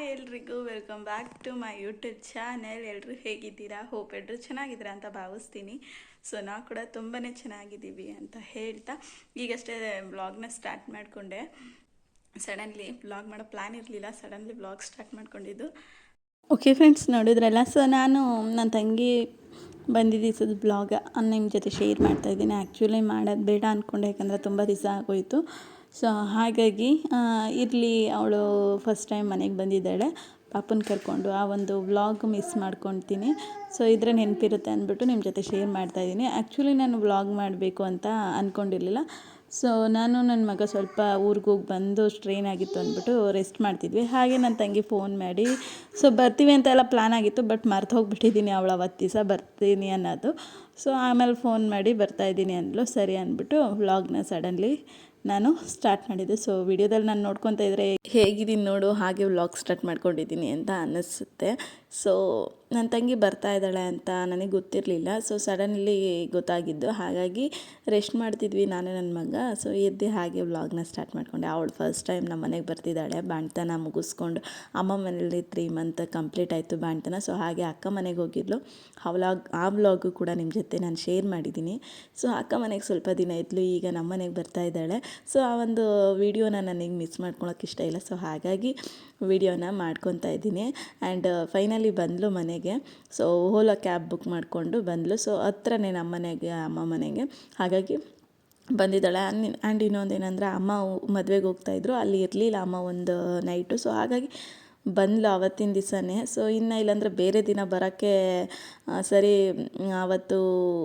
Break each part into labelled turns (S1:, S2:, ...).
S1: Hi ಎಲ್ರಿಗೂ welcome back to my YouTube channel ಎಲ್ಲರೂ ಹೇಗಿದ್ದೀರಾ? ಹೋಪ್ ಎಲ್ಲರೂ ಚೆನ್ನಾಗಿದ್ದೀರಾ ಅಂತ ಭಾವಿಸ್ತೀನಿ. ಸೊ ನಾವು ಕೂಡ ತುಂಬಾ ಚೆನ್ನಾಗಿದ್ದೀವಿ ಅಂತ ಹೇಳ್ತಾ, ಈಗಷ್ಟೇ ಬ್ಲಾಗ್ನ ಸ್ಟಾರ್ಟ್ ಮಾಡಿಕೊಂಡೆ. ಸಡನ್ಲಿ ಬ್ಲಾಗ್ ಮಾಡೋ ಪ್ಲ್ಯಾನ್ ಇರಲಿಲ್ಲ ಸಡನ್ಲಿ ಬ್ಲಾಗ್ ಸ್ಟಾರ್ಟ್ ಮಾಡ್ಕೊಂಡಿದ್ದು. ಓಕೆ ಫ್ರೆಂಡ್ಸ್ ನೋಡಿದ್ರಲ್ಲ? ಸೊ ನಾನು ನನ್ನ ತಂಗಿ ಬಂದಿದ್ದು ದಿವಸದ ಬ್ಲಾಗ್ ನಿಮ್ಮ ಜೊತೆ ಶೇರ್ ಮಾಡ್ತಾಯಿದ್ದೀನಿ ಆ್ಯಕ್ಚುಲಿ ಮಾಡೋದು ಬೇಡ ಅಂದ್ಕೊಂಡೆ ಯಾಕಂದರೆ ತುಂಬ ದಿವಸ ಆಗೋಯಿತು. ಸೊ ಹಾಗಾಗಿ ಇರಲಿ ಅವಳು ಫಸ್ಟ್ ಟೈಮ್ ಮನೆಗೆ ಬಂದಿದ್ದಾಳೆ. ಪಾಪನ ಕರ್ಕೊಂಡು ಆ ಒಂದು ವ್ಲಾಗ್ ಮಿಸ್ ಮಾಡ್ಕೊತೀನಿ. ಸೊ ಇದರ ನೆನಪಿರುತ್ತೆ ಅಂದ್ಬಿಟ್ಟು ನಿಮ್ಮ ಜೊತೆ ಶೇರ್ ಮಾಡ್ತಾಯಿದ್ದೀನಿ ಆ್ಯಕ್ಚುಲಿ ನಾನು ವ್ಲಾಗ್ ಮಾಡಬೇಕು ಅಂತ ಅಂದ್ಕೊಂಡಿರಲಿಲ್ಲ ಸೊ ನಾನು ನನ್ನ ಮಗ ಸ್ವಲ್ಪ ಊರಿಗೆ ಹೋಗಿ ಬಂದು ಸ್ಟ್ರೈನ್ ಆಗಿತ್ತು ಅಂದ್ಬಿಟ್ಟು ರೆಸ್ಟ್ ಮಾಡ್ತಿದ್ವಿ. ಹಾಗೆ ನನ್ನ ತಂಗಿ ಫೋನ್ ಮಾಡಿ ಸೊ ಬರ್ತೀವಿ ಅಂತ ಎಲ್ಲ ಪ್ಲ್ಯಾನ್ ಆಗಿತ್ತು ಬಟ್ ಮರ್ತು ಹೋಗ್ಬಿಟ್ಟಿದ್ದೀನಿ ಅವಳು ಅವತ್ತು ದಿವಸ, ಬರ್ತೀನಿ ಅನ್ನೋದು. ಸೊ ಆಮೇಲೆ ಫೋನ್ ಮಾಡಿ ಬರ್ತಾಯಿದ್ದೀನಿ ಅಂದಳು ಸರಿ ಅಂದ್ಬಿಟ್ಟು ವ್ಲಾಗ್ನ ಸಡನ್ಲಿ ನಾನು ಸ್ಟಾರ್ಟ್ ಮಾಡಿದ್ದೆ. ಸೊ ವಿಡಿಯೋದಲ್ಲಿ ನಾನು ನೋಡ್ಕೊತಾ ಇದ್ದರೆ ಹೇಗಿದ್ದೀನಿ ನೋಡು, ಹಾಗೆ ವ್ಲಾಗ್ ಸ್ಟಾರ್ಟ್ ಮಾಡ್ಕೊಂಡಿದ್ದೀನಿ ಅಂತ ಅನ್ನಿಸುತ್ತೆ ಸೊ ನನ್ನ ತಂಗಿ ಬರ್ತಾ ಇದ್ದಾಳೆ ಅಂತ ನನಗೆ ಗೊತ್ತಿರಲಿಲ್ಲ. ಸೊ ಸಡನ್ಲಿ ಗೊತ್ತಾಗಿದ್ದು. ಹಾಗಾಗಿ ರೆಸ್ಟ್ ಮಾಡ್ತಿದ್ವಿ ನಾನು ನನ್ನ ಮಗ. ಸೊ ಎದ್ದು ಹಾಗೆ ವ್ಲಾಗ್ನ ಸ್ಟಾರ್ಟ್ ಮಾಡಿಕೊಂಡೆ. ಅವಳು ಫಸ್ಟ್ ಟೈಮ್ ನಮ್ಮ ಮನೆಗೆ ಬರ್ತಿದ್ದಾಳೆ. ಬಾಣ್ತನ ಮುಗಿಸ್ಕೊಂಡು ಅಮ್ಮ ಮನೇಲಿ ತ್ರೀ ಮಂತ್ ಕಂಪ್ಲೀಟ್ ಆಯಿತು ಬಾಣ್ತನ. ಸೊ ಹಾಗೆ ಅಕ್ಕ ಮನೆಗೆ ಹೋಗಿದ್ಲು. ಆ ವ್ಲಾಗ್ ಆ ವ್ಲಾಗು ಕೂಡ ನಿಮ್ಮ ಜೊತೆ ನಾನು ಶೇರ್ ಮಾಡಿದ್ದೀನಿ ಸೊ ಅಕ್ಕ ಮನೆಗೆ ಸ್ವಲ್ಪ ದಿನ ಇದ್ಲು. ಈಗ ನಮ್ಮ ಮನೆಗೆ ಬರ್ತಾ ಇದ್ದಾಳೆ. ಸೊ ಆ ಒಂದು ವೀಡಿಯೋನ ನನಗೆ ಮಿಸ್ ಮಾಡ್ಕೊಳಕ್ಕೆ ಇಷ್ಟ ಇಲ್ಲ. ಸೊ ಹಾಗಾಗಿ ವಿಡಿಯೋನ ಮಾಡ್ಕೊತಾ ಇದ್ದೀನಿ. ಆ್ಯಂಡ್ ಫೈನಲಿ ಬಂದಲು ಮನೆಗೆ. ಸೊ ಓಲಾ ಕ್ಯಾಬ್ ಬುಕ್ ಮಾಡಿಕೊಂಡು ಬಂದಳು ಸೊ ಹತ್ರನೇ ನಮ್ಮ ಮನೆಗೆ, ಅಮ್ಮ ಮನೆಗೆ. ಹಾಗಾಗಿ ಬಂದಿದ್ದಾಳೆ. ಆ್ಯಂಡ್ ಇನ್ನೊಂದು ಏನಂದರೆ, ಅಮ್ಮ ಮದುವೆಗೆ ಹೋಗ್ತಾಯಿದ್ರು ಅಲ್ಲಿ ಇರಲಿಲ್ಲ ಅಮ್ಮ ಒಂದು ನೈಟು ಸೊ ಹಾಗಾಗಿ ಬಂದ್ಲು ಆವತ್ತಿನ ದಿವಸನೇ. ಸೊ ಇನ್ನು ಇಲ್ಲಾಂದರೆ ಬೇರೆ ದಿನ ಬರೋಕ್ಕೆ ಸರಿ ಆವತ್ತು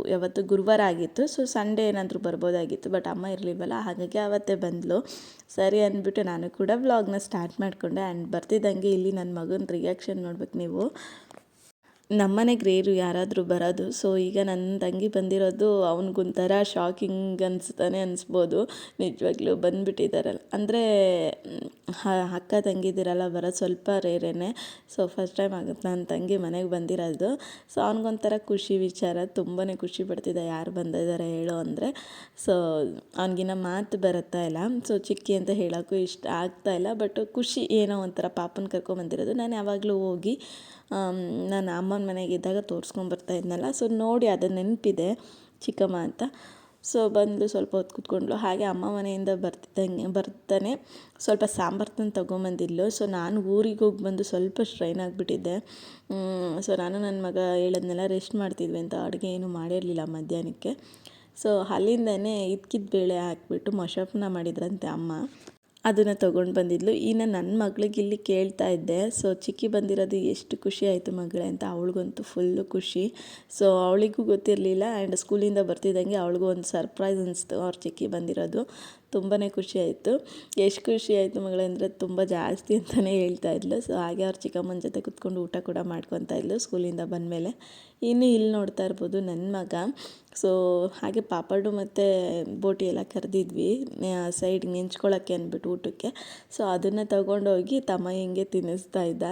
S1: ಯಾವತ್ತು ಗುರುವಾರ ಆಗಿತ್ತು. ಸೊ ಸಂಡೇ ಏನಾದರೂ ಬರ್ಬೋದಾಗಿತ್ತು ಬಟ್ ಅಮ್ಮ ಇರಲಿಲ್ವಲ್ಲ. ಹಾಗಾಗಿ ಆವತ್ತೇ ಬಂದಳು ಸರಿ ಅಂದ್ಬಿಟ್ಟು ನಾನು ಕೂಡ ವ್ಲಾಗ್ನ ಸ್ಟಾರ್ಟ್ ಮಾಡಿಕೊಂಡೆ. ಆ್ಯಂಡ್ ಬರ್ತಿದ್ದಂಗೆ ಇಲ್ಲಿ ನನ್ನ ಮಗನ ರಿಯಾಕ್ಷನ್ ನೋಡ್ಬೇಕು ನೀವು. ನಮ್ಮನೆಗೆ ರೇರು ಯಾರಾದರೂ ಬರೋದು ಸೊ ಈಗ ನನ್ನ ತಂಗಿ ಬಂದಿರೋದು ಅವನಿಗೊಂಥರ ಶಾಕಿಂಗ್ ಅನಿಸ್ತಾನೆ ಅನಿಸ್ಬೋದು. ನಿಜವಾಗ್ಲೂ ಬಂದುಬಿಟ್ಟಿದ್ದಾರಲ್ಲ ಅಂದರೆ ಅಕ್ಕ ತಂಗಿದಿರಲ್ಲ ಬರೋದು ಸ್ವಲ್ಪ ರೇರೇನೆ. ಸೊ ಫಸ್ಟ್ ಟೈಮ್ ಆಗುತ್ತೆ ನನ್ನ ತಂಗಿ ಮನೆಗೆ ಬಂದಿರೋದು. ಸೊ ಅವ್ನಿಗೊಂಥರ ಖುಷಿ ವಿಚಾರ ತುಂಬಾ ಖುಷಿ ಪಡ್ತಿದ್ದ ಯಾರು ಬಂದಿದ್ದಾರೆ ಹೇಳು ಅಂದರೆ. ಸೊ ಅವ್ನಿಗಿನ್ನ ಮಾತು ಬರುತ್ತಾ ಇಲ್ಲ. ಸೊ ಚಿಕ್ಕಿ ಅಂತ ಹೇಳೋಕ್ಕೂ ಇಷ್ಟ ಆಗ್ತಾ ಇಲ್ಲ. ಬಟ್ ಖುಷಿ ಏನೋ ಒಂಥರ ಪಾಪನ ಕರ್ಕೊಂಬಂದಿರೋದು. ನಾನು ಯಾವಾಗಲೂ ಹೋಗಿ ನಾನು ಅಮ್ಮನ ಮನೆಗಿದ್ದಾಗ ತೋರಿಸ್ಕೊಂಬರ್ತಾ ಇದ್ನಲ್ಲ ಸೊ ನೋಡಿ ಅದು ನೆನಪಿದೆ ಚಿಕ್ಕಮ್ಮ ಅಂತ. ಸೊ ಬಂದು ಸ್ವಲ್ಪ ಹೊತ್ತು ಕೂತ್ಕೊಂಡ್ಳು. ಹಾಗೆ ಅಮ್ಮ ಮನೆಯಿಂದ ಬರ್ತಿದ್ದಂಗೆ ಬರ್ತಾನೆ. ಸ್ವಲ್ಪ ಸಾಂಬಾರ್ತನ ತಂದು ಸೊ ನಾನು ಊರಿಗೆ ಹೋಗಿ ಬಂದು ಸ್ವಲ್ಪ ಸ್ಟ್ರೈನ್ ಆಗಿಬಿಟ್ಟಿದ್ದೆ. ಸೊ ನಾನು ನನ್ನ ಮಗ ಹೇಳೋದ್ನೆಲ್ಲ ರೆಸ್ಟ್ ಮಾಡ್ತಿದ್ವಿ ಅಂತ. ಅಡುಗೆ ಏನು ಮಾಡಿರಲಿಲ್ಲ ಮಧ್ಯಾಹ್ನಕ್ಕೆ. ಸೊ ಅಲ್ಲಿಂದನೇ ಇದ್ಕಿದ ಬೇಳೆ ಹಾಕ್ಬಿಟ್ಟು ಮೊಸಪ್ಪನ್ನ ಮಾಡಿದ್ರಂತೆ ಅಮ್ಮ. ಅದನ್ನು ತೊಗೊಂಡು ಬಂದಿದ್ಲು. ಇನ್ನು ನನ್ನ ಮಗಳಿಗೆ ಇಲ್ಲಿ ಕೇಳ್ತಾ ಇದ್ದೆ. ಸೊ ಚಿಕ್ಕಿ ಬಂದಿರೋದು ಎಷ್ಟು ಖುಷಿ ಆಯಿತು ಮಗಳೇ ಅಂತ. ಅವಳಿಗಂತೂ ಫುಲ್ಲು ಖುಷಿ. ಸೊ ಅವಳಿಗೂ ಗೊತ್ತಿರಲಿಲ್ಲ. ಆ್ಯಂಡ್ ಸ್ಕೂಲಿಂದ ಬರ್ತಿದ್ದಂಗೆ ಅವಳಿಗೂ ಒಂದು ಸರ್ಪ್ರೈಸ್ ಅನಿಸ್ತು. ಅವ್ರ ಚಿಕ್ಕಿ ಬಂದಿರೋದು. ತುಂಬಾ ಖುಷಿ ಆಯಿತು. ಎಷ್ಟು ಖುಷಿ ಆಯಿತು ಮಗಳಂದರೆ ತುಂಬ ಜಾಸ್ತಿ ಅಂತಲೇ ಹೇಳ್ತಾ ಇದ್ಲು. ಸೊ ಹಾಗೆ ಅವ್ರ ಚಿಕ್ಕಮ್ಮನ ಜೊತೆ ಕುತ್ಕೊಂಡು ಊಟ ಕೂಡ ಮಾಡ್ಕೊತಾ ಇದ್ಲು ಸ್ಕೂಲಿಂದ ಬಂದಮೇಲೆ. ಇನ್ನು ಇಲ್ಲಿ ನೋಡ್ತಾ ಇರ್ಬೋದು ನನ್ನ ಮಗ. ಸೊ ಹಾಗೆ ಪಾಪಡು ಮತ್ತು ಬೋಟಿ ಎಲ್ಲ ಕರೆದಿದ್ವಿ. ಸೈಡ್ಗೆ ನೆಂಚ್ಕೊಳ್ಳೋಕ್ಕೆ ಅಂದ್ಬಿಟ್ಟು ಊಟಕ್ಕೆ. ಸೊ ಅದನ್ನು ತಗೊಂಡೋಗಿ ತಮ್ಮ ಹಿಂಗೆ ತಿನ್ನಿಸ್ತಾ ಇದ್ದ.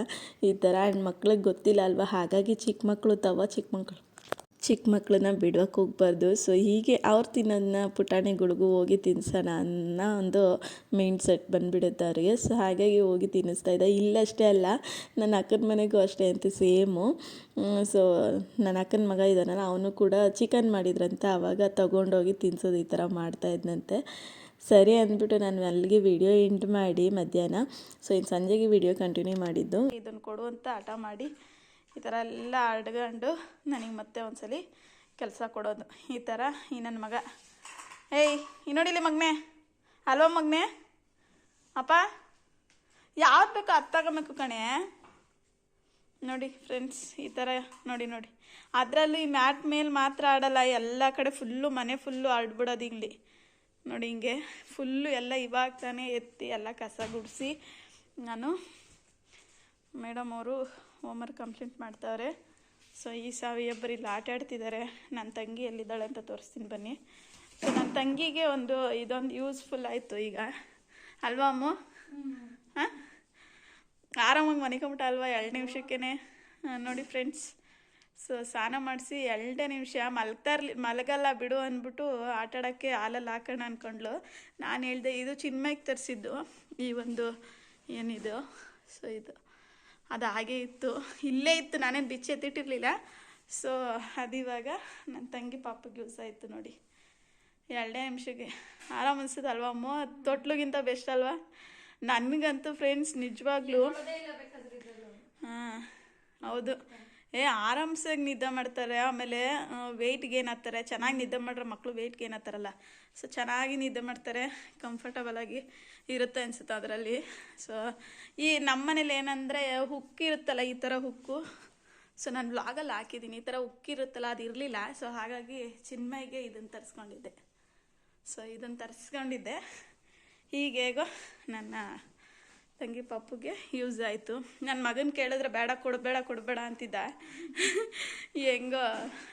S1: ಈ ಥರ ಹೆಣ್ಮಕ್ಳಿಗೆ ಗೊತ್ತಿಲ್ಲ ಅಲ್ವಾ? ಹಾಗಾಗಿ ಚಿಕ್ಕ ಮಕ್ಕಳು ತವ ಚಿಕ್ಕ ಮಕ್ಕಳು ಚಿಕ್ಕ ಮಕ್ಕಳನ್ನ ಬಿಡೋಕೆ ಹೋಗ್ಬಾರ್ದು. ಸೊ ಹೀಗೆ ಅವ್ರು ತಿನ್ನೋದನ್ನ ಪುಟಾಣಿಗಳಿಗೂ ಹೋಗಿ ತಿನ್ನಿಸೋಣ ಅನ್ನೋ ಒಂದು ಮೈಂಡ್ ಸೆಟ್ ಬಂದುಬಿಡುತ್ತೆ ಅವ್ರಿಗೆ. ಸೊ ಹಾಗಾಗಿ ಹೋಗಿ ತಿನ್ನಿಸ್ತಾ ಇದ್ದೆ. ಇಲ್ಲಷ್ಟೇ ಅಲ್ಲ, ನನ್ನ ಅಕ್ಕನ ಮನೆಗೂ ಅಷ್ಟೇ ಅಂತ, ಸೇಮು. ಸೊ ನನ್ನ ಅಕ್ಕನ ಮಗ ಇದ್ದಾನಲ್ಲ, ಅವನು ಕೂಡ ಚಿಕನ್ ಮಾಡಿದ್ರಂತೆ. ಆವಾಗ ತೊಗೊಂಡೋಗಿ ತಿನ್ನಿಸೋದು ಈ ಥರ ಮಾಡ್ತಾಯಿದ್ನಂತೆ ಸರಿ ಅಂದ್ಬಿಟ್ಟು ನಾನು ಅಲ್ಲಿಗೆ ವಿಡಿಯೋ ಇಂಟ್ ಮಾಡಿ ಮಧ್ಯಾಹ್ನ. ಸೊ ಇನ್ನು ಸಂಜೆಗೆ ವಿಡಿಯೋ ಕಂಟಿನ್ಯೂ ಮಾಡಿದ್ದು. ಇದನ್ನು ಕೊಡುವಂತ ಹಠ ಮಾಡಿ ಈ ಥರ ಎಲ್ಲ ಅಡ್ಗಂಡು ನನಗೆ ಮತ್ತೆ ಒಂದ್ಸಲಿ ಕೆಲಸ ಕೊಡೋದು. ಈ ಥರ ಈ ನನ್ನ ಮಗ. ಏಯ್, ಈ ನೋಡಿಲಿ ಮಗ್ನೆ. ಅಲ್ವ ಮಗ್ನೆ. ಅಪ್ಪ. ಯಾವ್ದು ಬೇಕು ಅದು ಕಣೇ ಕಣೆ. ನೋಡಿ ಫ್ರೆಂಡ್ಸ್ ಈ ಥರ ನೋಡಿ ನೋಡಿ. ಅದರಲ್ಲೂ ಈ ಮ್ಯಾಟ್ ಮೇಲೆ ಮಾತ್ರ ಆಡಲ್ಲ, ಎಲ್ಲ ಕಡೆ ಫುಲ್ಲು ಮನೆ ಫುಲ್ಲು ಆಡ್ಬಿಡೋದು ಇಲ್ಲಿ ನೋಡಿ ಹಿಂಗೆ ಫುಲ್ಲು ಎಲ್ಲ ಇವಾಗ ತಾನೇ ಎತ್ತಿ ಎಲ್ಲ ಕಸ ಗುಡಿಸಿ ನಾನು ಮೇಡಮ್ ಅವರು ಹೋಮ್ವರ್ಕ್ ಕಂಪ್ಲೀಟ್ ಮಾಡ್ತಾವ್ರೆ. ಸೊ ಈ ಸಾವಿಯೊಬ್ಬರು ಇಲ್ಲಿ ಆಟ ಆಡ್ತಿದ್ದಾರೆ ನನ್ನ ತಂಗಿ ಎಲ್ಲಿದ್ದಾಳೆ ಅಂತ ತೋರಿಸ್ತೀನಿ ಬನ್ನಿ. ಸೊ ನನ್ನ ತಂಗಿಗೆ ಒಂದು ಇದೊಂದು ಯೂಸ್ಫುಲ್ ಆಯಿತು ಈಗ. ಅಲ್ವಾ ಅಮ್ಮ? ಹಾಂ? ಆರಾಮಾಗಿ ಮನಿಕೊಂಬಿಟ್ಟ ಅಲ್ವಾ ಎರಡು ನಿಮಿಷಕ್ಕೇ ನೋಡಿ ಫ್ರೆಂಡ್ಸ್ ಸೊ ಸ್ನಾನ ಮಾಡಿಸಿ ಎರಡೇ ನಿಮಿಷ ಮಲಗ್ತಾ ಇರಲಿ ಮಲಗಲ್ಲ ಬಿಡು ಅಂದ್ಬಿಟ್ಟು ಆಟಾಡೋಕ್ಕೆ ಹಾಲಲ್ಲಿ ಹಾಕೋಣ ಅಂದ್ಕೊಂಡ್ಲು ನಾನು ಹೇಳಿದೆ, ಇದು ಚಿನ್ಮಯ್ಗೆ ತರಿಸಿದ್ದು. ಈ ಒಂದು ಏನಿದು? ಸೊ ಇದು.
S2: ಅದು ಹಾಗೆ ಇತ್ತು. ಇಲ್ಲೇ ಇತ್ತು ನಾನೇನು ಬಿಚ್ಚಿ ಎತ್ತಿಟ್ಟಿರಲಿಲ್ಲ. ಸೊ ಅದಿವಾಗ ನನ್ನ ತಂಗಿ ಪಾಪಗೆ ಯೂಸ್ ಆಯಿತು ನೋಡಿ. ಎರಡೇ ನಿಮಿಷಕ್ಕೆ. ಆರಾಮ್ ಅನ್ಸುತ್ತಲ್ವಾ? ಅಮ್ಮ ತೊಟ್ಲುಗಿಂತ ಬೆಸ್ಟ್ ಅಲ್ವಾ? ನನಗಂತೂ ಫ್ರೆಂಡ್ಸ್ ನಿಜವಾಗ್ಲೂ ಹಾಂ ಹೌದು. ಏ, ಆರಾಮ್ಸಾಗಿ ನಿದ್ದೆ ಮಾಡ್ತಾರೆ. ಆಮೇಲೆ ವೆಯ್ಟ್ ಗೇನ್ ಆಗ್ತಾರೆ. ಚೆನ್ನಾಗಿ ನಿದ್ದೆ ಮಾಡ್ರೆ ಮಕ್ಕಳು ವೆಯ್ಟ್ ಗೇನ್ ಆಗ್ತಾರಲ್ಲ. ಸೊ ಚೆನ್ನಾಗಿ ನಿದ್ದೆ ಮಾಡ್ತಾರೆ. ಕಂಫರ್ಟಬಲ್ ಆಗಿ ಇರುತ್ತೆ ಅನಿಸುತ್ತೆ ಅದರಲ್ಲಿ. ಸೊ ಈ ನಮ್ಮನೇಲಿ ಏನಂದರೆ ಹುಕ್ ಇರುತ್ತಲ್ಲ, ಈ ಥರ ಹುಕ್ಕು ಸೊ ನಾನು ಬ್ಲಾಗಲ್ಲಿ ಹಾಕಿದ್ದೀನಿ ಈ ಥರ ಉಕ್ಕಿರುತ್ತಲ್ಲ ಅದು ಇರಲಿಲ್ಲ. ಸೊ ಹಾಗಾಗಿ ಚಿನ್ಮಯ್ಗೆ ಇದನ್ನು ತರಿಸ್ಕೊಂಡಿದ್ದೆ. ಸೊ ಇದನ್ನು ತರಿಸ್ಕೊಂಡಿದ್ದೆ. ಹೀಗೇಗೋ ನನ್ನ ತಂಗಿ ಪಾಪುಗೆ ಯೂಸ್ ಆಯಿತು. ನನ್ನ ಮಗನ ಕೇಳಿದ್ರೆ ಬೇಡ ಕೊಡಬೇಡ ಕೊಡಬೇಡ ಅಂತಿದ್ದ. ಹೆಂಗೋ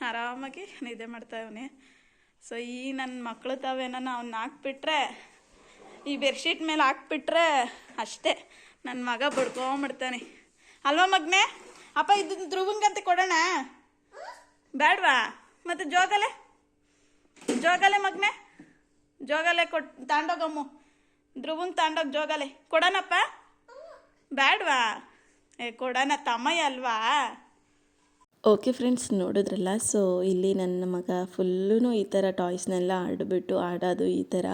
S2: ಆರಾಮಾಗಿ ನಿದ್ದೆ ಮಾಡ್ತಾವನೆ ಸೊ ಈ ನನ್ನ ಮಕ್ಕಳು ತಾವೇನ ಅವ್ನ ಹಾಕ್ಬಿಟ್ರೆ, ಈ ಬೆಡ್ಶೀಟ್ ಮೇಲೆ ಹಾಕ್ಬಿಟ್ರೆ ಅಷ್ಟೇ. ನನ್ನ ಮಗ ಬಡ್ಕೊಂಬಿಡ್ತಾನೆ. ಅಲ್ವಾ ಮಗನೇ? ಅಪ್ಪ ಇದು ಧ್ರುವಂಗಂತೆ ಕೊಡೋಣ. ಬೇಡವಾ ಮತ್ತು ಜೋಗಲೆ? ಜೋಗಲೆ ಮಗ್ನೆ? ಜೋಗಲೆ ಕೊಟ್, ತಾಂಡೋಗಮ್ಮು. ಧ್ರುವಂಗ್ ತಾಂಡೋಗ ಜೋಗಲೆ. ಕೊಡೋಣಪ್ಪ. ಬೇಡವಾ ಏ ಕೊಡೋಣ ತಮ್ಮಯ್ಯ ಅಲ್ವಾ?
S1: ಓಕೆ ಫ್ರೆಂಡ್ಸ್ ನೋಡಿದ್ರಲ್ಲ? ಸೊ ಇಲ್ಲಿ ನನ್ನ ಮಗ ಫುಲ್ಲೂ ಈ ಥರ ಟಾಯ್ಸ್ನೆಲ್ಲ ಆಡಿಬಿಟ್ಟು ಆಡೋದು ಈ ಥರ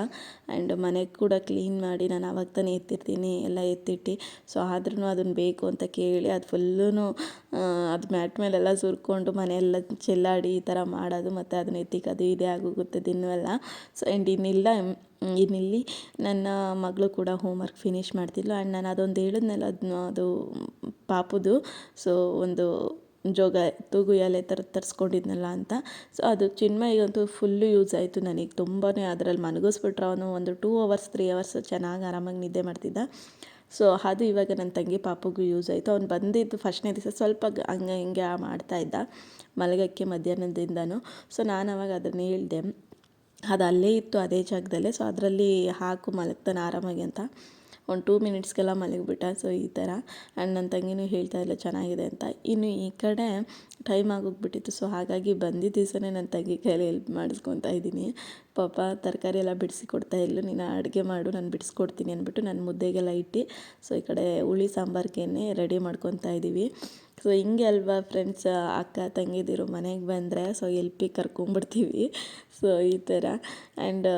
S1: ಆ್ಯಂಡ್ ಮನೆಗೆ ಕೂಡ ಕ್ಲೀನ್ ಮಾಡಿ ನಾನು ಅವಾಗ ತಾನೇ ಎತ್ತಿರ್ತೀನಿ, ಎಲ್ಲ ಎತ್ತಿಟ್ಟು. ಸೊ ಆದ್ರೂ ಅದನ್ನು ಬೇಕು ಅಂತ ಕೇಳಿ ಅದು ಫುಲ್ಲೂ ಅದು ಮ್ಯಾಟ್ ಮೇಲೆಲ್ಲ ಸುರ್ಕೊಂಡು ಮನೆಯೆಲ್ಲ ಚೆಲ್ಲಾಡಿ ಈ ಥರ ಮಾಡೋದು ಮತ್ತು ಅದನ್ನ ಎತ್ತಿಕ್ಕೋದು ಇದೇ ಆಗೋಗುತ್ತೆ ದಿನವೆಲ್ಲ. ಸೊ ಆ್ಯಂಡ್ ಇನ್ನಿಲ್ಲ ಇನ್ನಿಲ್ಲಿ ನನ್ನ ಮಗಳು ಕೂಡ ಹೋಮ್ವರ್ಕ್ ಫಿನಿಷ್ ಮಾಡ್ತಿದ್ಲು. ಆ್ಯಂಡ್ ನಾನು ಅದೊಂದು ಹೇಳಿದ್ನಲ್ಲ ಅದನ್ನ ಅದು ಪಾಪುದು. ಸೊ ಒಂದು ಜೋಗ ತೂಗು ಎಲೆ ಥರ ತರಿಸ್ಕೊಂಡಿದ್ನಲ್ಲ ಅಂತ. ಸೊ ಅದು ಚಿನ್ಮಯಿಗಂತೂ ಫುಲ್ಲು ಯೂಸ್ ಆಯಿತು ನನಗೆ. ತುಂಬಾ ಅದರಲ್ಲಿ ಮನಗಿಸ್ಬಿಟ್ರೆ ಅವನು. ಒಂದು ಟೂ ಅವರ್ಸ್ ತ್ರೀ ಅವರ್ಸ್ ಚೆನ್ನಾಗಿ ಆರಾಮಾಗಿ ನಿದ್ದೆ ಮಾಡ್ತಿದ್ದ. ಸೊ ಅದು ಇವಾಗ ನನ್ನ ತಂಗಿ ಪಾಪುಗೂ ಯೂಸ್ ಆಯಿತು. ಅವ್ನು ಬಂದಿದ್ದು ಫಸ್ಟ್ನೇ ದಿವಸ ಸ್ವಲ್ಪ ಹಂಗೆ ಹಿಂಗೆ ಮಾಡ್ತಾ ಇದ್ದ, ಮಲಗಕ್ಕೆ ಮಧ್ಯಾಹ್ನದಿಂದನೂ. ಸೊ ನಾನು ಅವಾಗ ಅದನ್ನು ಹೇಳಿದೆ, ಅದು ಅಲ್ಲೇ ಇತ್ತು, ಅದೇ ಜಾಗದಲ್ಲೇ. ಸೊ ಅದರಲ್ಲಿ ಹಾಕು, ಮಲಗ್ತಾನೆ ಆರಾಮಾಗಿ ಅಂತ. ಒಂದು ಟೂ ಮಿನಿಟ್ಸ್ಗೆಲ್ಲ ಮಲಗಿಬಿಟ್ಟ. ಸೊ ಈ ಥರ. ಆ್ಯಂಡ್ ನನ್ನ ತಂಗಿನೂ ಹೇಳ್ತಾ ಇಲ್ಲ, ಚೆನ್ನಾಗಿದೆ ಅಂತ. ಇನ್ನು ಈ ಕಡೆ ಟೈಮ್ ಆಗೋಗ್ಬಿಟ್ಟಿತ್ತು. ಸೊ ಹಾಗಾಗಿ ಬಂದಿದ್ದ ದಿವಸನೇ ನನ್ನ ತಂಗಿ ಕೈಯಲ್ಲಿ ಹೆಲ್ಪ್ ಮಾಡಿಸ್ಕೊತಾ ಇದ್ದೀನಿ. ಪಾಪ ತರಕಾರಿ ಎಲ್ಲ ಬಿಡಿಸಿ ಕೊಡ್ತಾ ಇಲ್ಲ ನೀನು ಅಡುಗೆ ಮಾಡು, ನಾನು ಬಿಡಿಸ್ಕೊಡ್ತೀನಿ ಅಂದ್ಬಿಟ್ಟು ನಾನು ಮುದ್ದೆಗೆಲ್ಲ ಇಟ್ಟು ಸೊ ಈ ಕಡೆ ಹುಳಿ ಸಾಂಬಾರ್ಗೇನೆ ರೆಡಿ ಮಾಡ್ಕೊತಾ ಇದ್ದೀವಿ. ಸೊ ಹಿಂಗೆ ಅಲ್ವಾ ಫ್ರೆಂಡ್ಸ್ ಅಕ್ಕ, ತಂಗಿದಿರು ಮನೆಗೆ ಬಂದರೆ ಸೊ ಎಲ್ಪಿಗೆ ಕರ್ಕೊಂಬಿಡ್ತೀವಿ ಸೊ ಈ ಥರ. ಆ್ಯಂಡ್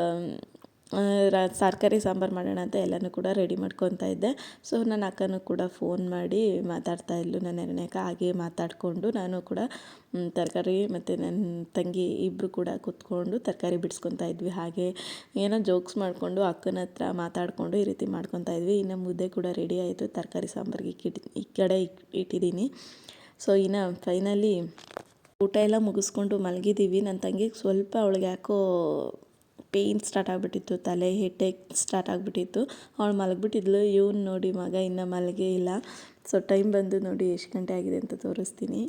S1: ರ, ತರಕಾರಿ ಸಾಂಬಾರು ಮಾಡೋಣ ಅಂತ ಎಲ್ಲನೂ ಕೂಡ ರೆಡಿ ಮಾಡ್ಕೊತಾ ಇದ್ದೆ. ಸೊ ನನ್ನ ಅಕ್ಕನೂ ಕೂಡ ಫೋನ್ ಮಾಡಿ ಮಾತಾಡ್ತಾ ಇದ್ಲು. ನನ್ನ ಎರಡನೇ ಅಕ್ಕ ಹಾಗೆ ಮಾತಾಡಿಕೊಂಡು ನಾನು ಕೂಡ ತರಕಾರಿ ಮತ್ತು ನನ್ನ ತಂಗಿ ಇಬ್ಬರು ಕೂಡ ಕೂತ್ಕೊಂಡು ತರಕಾರಿ ಬಿಡಿಸ್ಕೊತಾ ಇದ್ವಿ. ಹಾಗೆ ಏನೋ ಜೋಕ್ಸ್ ಮಾಡಿಕೊಂಡು ಅಕ್ಕನ ಹತ್ರ ಮಾತಾಡಿಕೊಂಡು ಈ ರೀತಿ ಮಾಡ್ಕೊತಾ ಇದ್ವಿ. ಇನ್ನು ಮುದ್ದೆ ಕೂಡ ರೆಡಿ ಆಯಿತು. ತರಕಾರಿ ಸಾಂಬಾರಿಗೆ ಇಕ್ಕಿಟ್ಟು ಈ ಕಡೆ ಇಟ್ಟಿದ್ದೀನಿ. ಸೊ ಇನ್ನು ಫೈನಲಿ ಊಟ ಎಲ್ಲ ಮುಗಿಸ್ಕೊಂಡು ಮಲಗಿದ್ದೀವಿ. ನನ್ನ ತಂಗಿಗೆ ಸ್ವಲ್ಪ ಅವಳಿಗೆ ಯಾಕೋ ಪೇಯ್ನ್ ಸ್ಟಾರ್ಟ್ ಆಗಿಬಿಟ್ಟಿತ್ತು, ತಲೆ ಹೆಡ್ಡೇಕ್ ಸ್ಟಾರ್ಟ್ ಆಗಿಬಿಟ್ಟಿತ್ತು. ಅವಳು ಮಲಗಿಬಿಟ್ಟಿದ್ಲು, ಇವ್ನು ನೋಡಿ ಮಗ ಇನ್ನೂ ಮಲಗೇ ಇಲ್ಲ. ಸೊ ಟೈಮ್ ಬಂದು ನೋಡಿ ಎಷ್ಟು ಗಂಟೆ ಆಗಿದೆ ಅಂತ ತೋರಿಸ್ತೀನಿ.